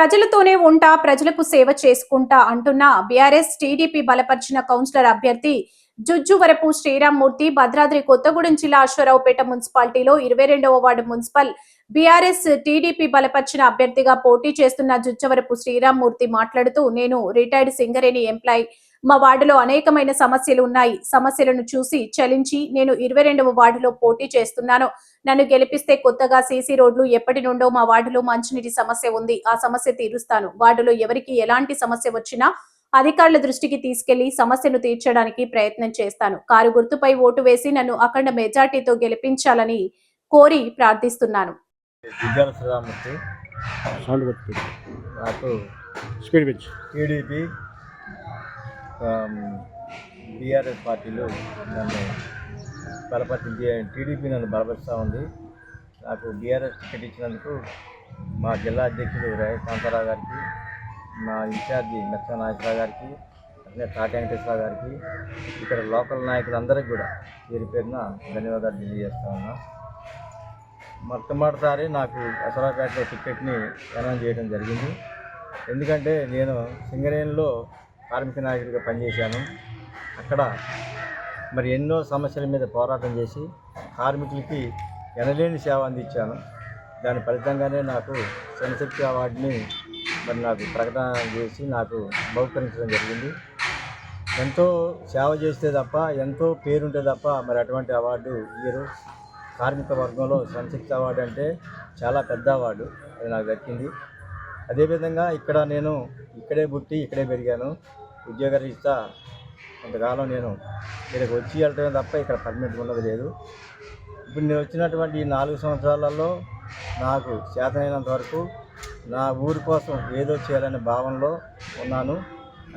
ప్రజలతోనే ఉంటా ప్రజలకు సేవ చేసుకుంటా అంటున్న బీఆర్ఎస్ టీడీపీ బలపరిచిన కౌన్సిలర్ అభ్యర్థి జుజ్జువరపు శ్రీరామ్మూర్తి భద్రాద్రి కొత్తగూడెం జిల్లా అశ్వరావుపేట మున్సిపాలిటీలో ఇరవై రెండవ వార్డు మున్సిపల్ బీఆర్ఎస్ టీడీపీ బలపరిచిన అభ్యర్థిగా పోటీ చేస్తున్న జుజ్జవరపు శ్రీరామ్మూర్తి మాట్లాడుతూ నేను రిటైర్డ్ సింగరేణి ఎంప్లాయీ. మా వార్డులో అనేకమైన సమస్యలు ఉన్నాయి. సమస్యలను చూసి చలించి నేను ఇరవై రెండవ వార్డులో పోటీ చేస్తున్నాను. నన్ను గెలిపిస్తే కొత్తగా సీసీ రోడ్లు ఎప్పటి నుండో మా వార్డులో మంచినీటి సమస్య ఉంది. ఆ సమస్య తీరుస్తాను. వార్డులో ఎవరికి ఎలాంటి సమస్య వచ్చినా అధికారుల దృష్టికి తీసుకెళ్ళి సమస్యను తీర్చడానికి ప్రయత్నం చేస్తాను. కారు గుర్తుపై ఓటు వేసి నన్ను అఖండ మెజార్టీతో గెలిపించాలని కోరి ప్రార్థిస్తున్నాను. నాకు స్పీడ్ టీడీపీ Um, బీఆర్ఎస్ పార్టీలో నన్ను బలపరిచి టీడీపీ నన్ను బలపరుస్తూ ఉంది. నాకు బీఆర్ఎస్ టికెట్ ఇచ్చినందుకు మా జిల్లా అధ్యక్షుడు రే కాంతారావు గారికి మా ఇన్ఛార్జి మెచ్చ నాగేశ్వరరావు గారికి అట్లే తాటి వెంకటేశ్వర గారికి ఇక్కడ లోకల్ నాయకులందరికీ కూడా పేరు పేరున ధన్యవాదాలు తెలియజేస్తా ఉన్నా. మొట్టమొదటిసారి నాకు అసరాపేటలో టికెట్ని అనౌన్స్ చేయడం జరిగింది. ఎందుకంటే నేను సింగరేణిలో కార్మిక నాయకుడిగా పనిచేశాను. అక్కడ మరి ఎన్నో సమస్యల మీద పోరాటం చేసి కార్మికులకి ఎనలేని సేవ అందించాను. దాని ఫలితంగానే నాకు జనశక్తి అవార్డుని మరి నాకు ప్రకటన చేసి నాకు బహుకరించడం జరిగింది. ఎంతో సేవ చేస్తే తప్ప ఎంతో పేరుంటే తప్ప మరి అటువంటి అవార్డు ఇయ్యరు. కార్మిక వర్గంలో సంశక్తి అవార్డు అంటే చాలా పెద్ద అవార్డు. అది నాకు దక్కింది. అదేవిధంగా ఇక్కడ నేను ఇక్కడే పుట్టి ఇక్కడే పెరిగాను. ఉద్యోగరీత్యా కొంతకాలం నేను ఇక్కడికి వచ్చి వెళ్ళటమే తప్ప ఇక్కడ పర్మనెంట్ ఉన్నది లేదు. ఇప్పుడు నేను వచ్చినటువంటి ఈ నాలుగు సంవత్సరాలలో నాకు చేతనైనంత వరకు నా ఊరి కోసం ఏదో చేయాలనే భావనలో ఉన్నాను.